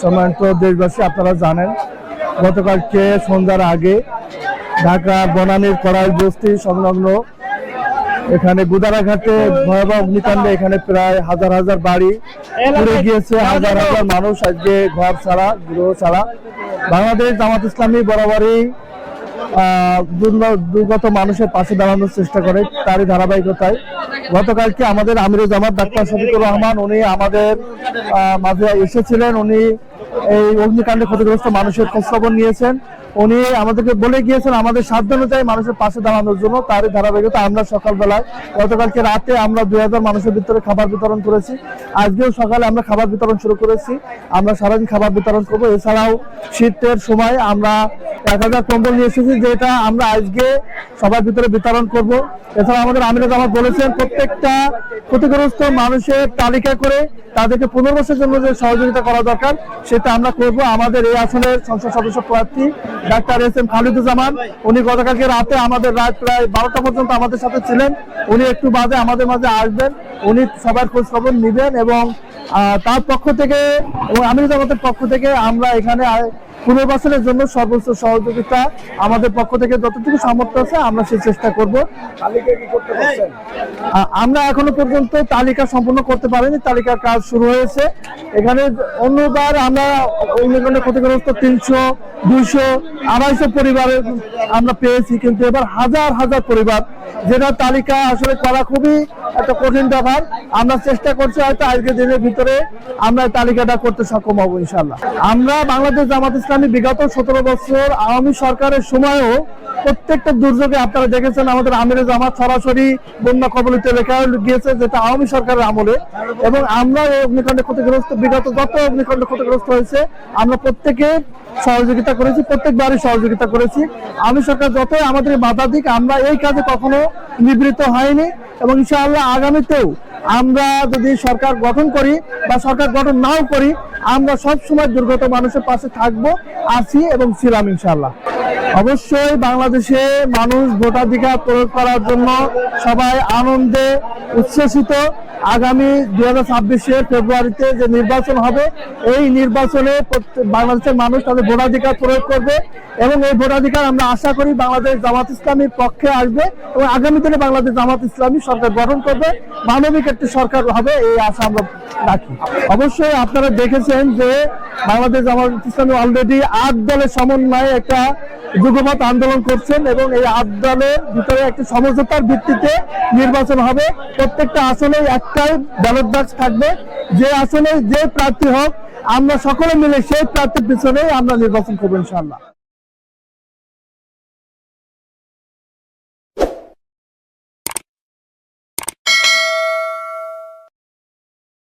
সম্মানিত দেশবাসী আপনারা জানেন গতকালকে সন্ধ্যার আগে ঢাকা বনানীর কড়াই বস্তি সংলগ্ন এখানে গুদারাঘাটে ভয়াবহ অগ্নিকাণ্ডে এখানে প্রায় হাজার হাজার বাড়ি পুড়ে গিয়েছে হাজার হাজার মানুষ আজকে ঘর ছাড়া গৃহ ছাড়া। বাংলাদেশ জামাত ইসলামী বরাবরই দুর্গত মানুষের পাশে দাঁড়ানোর চেষ্টা করে তারই ধারাবাহিকতায়। গতকালকে আমাদের আমিরুল জামাত, ডাক্তার শফিকুর রহমান, উনি আমাদের মাঝে এসেছিলেন। উনি এই অগ্নিকাণ্ডে ক্ষতিগ্রস্ত মানুষের খোঁজখবর নিয়েছেন। উনি আমাদেরকে বলে গিয়েছেন, আমাদের সাধ্য অনুযায়ী মানুষের পাশে দাঁড়ানোর জন্য তারই ধারাবাহিকতা আমরা সকালবেলায়, গতকালকে রাতে আমরা দুই হাজার মানুষের ভিতরে খাবার বিতরণ করেছি। আজকেও সকালে আমরা খাবার বিতরণ শুরু করেছি। আমরা সারাদিন খাবার বিতরণ করব। এছাড়াও শীতের সময় আমরা এক হাজার কম্বল নিয়ে এসেছি, যেটা আমরা আজকে সবার ভিতরে বিতরণ করব। এছাড়া আমাদের আমিরা জামাত বলেছেন, প্রত্যেকটা ক্ষতিগ্রস্ত মানুষের তালিকা করে তাদেরকে পুনর্বাসের জন্য যে সহযোগিতা করা দরকার, সেটা আমরা করব। আমাদের এই আসনের সংসদ সদস্য প্রার্থী ডাক্তার এস এম খালিদুজ্জামান, উনি গতকালকে রাতে আমাদের রাত প্রায় বারোটা পর্যন্ত আমাদের সাথে ছিলেন। উনি একটু বাদে আমাদের মাঝে আসবেন, উনি সবার খোঁজ খবর নিবেন এবং তার পক্ষ থেকে এবং আমির জামাতের পক্ষ থেকে আমরা এখানে পুনর্বাসনের জন্য সর্বোচ্চ সহযোগিতা আমাদের পক্ষ থেকে যতটুকু সামর্থ্য আছে আমরা সেই চেষ্টা করব। আমরা এখনও পর্যন্ত তালিকা সম্পূর্ণ করতে পারিনি তালিকার কাজ শুরু হয়েছে। এখানে অন্যবার আমরা অগ্নিকাণ্ডে ক্ষতিগ্রস্ত তিনশো দুইশো আড়াইশো পরিবারের আমরা পেয়েছি কিন্তু এবার হাজার হাজার পরিবার যেটা তালিকা আসলে করা খুবই একটা কঠিন ব্যাপার। আমরা চেষ্টা করছি হয়তো আজকের দিনের ভিতরে আমরা তালিকাটা করতে সক্ষম হব ইনশাল্লাহ আমরা বাংলাদেশ জামাত ইসলামী বিগত সতেরো বছর আওয়ামী সরকারের সময়ও প্রত্যেকটা দুর্যোগে আপনারা দেখেছেন আমাদের আমিরে জামাত সরাসরি বন্যা কবলিত এলাকায় গিয়েছে, যেটা আওয়ামী সরকারের আমলে। এবং আমরা এই অগ্নিকাণ্ডে ক্ষতিগ্রস্ত, বিগত যত অগ্নিকাণ্ডে ক্ষতিগ্রস্ত হয়েছে, আমরা প্রত্যেকে সহযোগিতা করেছি, প্রত্যেকবারই সহযোগিতা করেছি। আমি সরকার যতই আমাদের বাধা দিক, আমরা এই কাজে কখনো নিবৃত্ত হয়নি। এবং ইনশাআল্লাহ আগামীতেও আমরা যদি সরকার গঠন করি বা সরকার গঠন নাও করি, আমরা সব সময় দুর্গত মানুষের পাশে থাকব, আছি এবং ছিলাম ইনশাআল্লাহ। অবশ্যই বাংলাদেশে মানুষ ভোটাধিকার প্রয়োগ করার জন্য সবাই আনন্দে উচ্ছ্বসিত। আগামী দু হাজার ছাব্বিশের ফেব্রুয়ারিতে যে নির্বাচন হবে, এই নির্বাচনে বাংলাদেশের মানুষ তাদের ভোটাধিকার প্রয়োগ করবে এবং এই ভোটাধিকার আমরা আশা করি বাংলাদেশ জামাত ইসলামীর পক্ষে আসবে এবং আগামী দিনে বাংলাদেশ জামাত ইসলামী সরকার গঠন করবে। মানবিক একটি সরকার হবে, এই আশা আমরা রাখি। অবশ্যই আপনারা দেখেছেন যে বাংলাদেশ জামাত ইসলামী অলরেডি আট দলের সমন্বয়ে একটা যুগপথ আন্দোলন করছেন এবং এই আট দলের ভিতরে একটি সমঝোতার ভিত্তিতে নির্বাচন হবে। প্রত্যেকটা আসনে একটাই ব্যালট বাক্স থাকবে। যে আসনে যে প্রার্থী হোক, আমরা সকলে মিলে সেই প্রার্থীর পিছনেই আমরা নির্বাচন করব ইনশাল্লাহ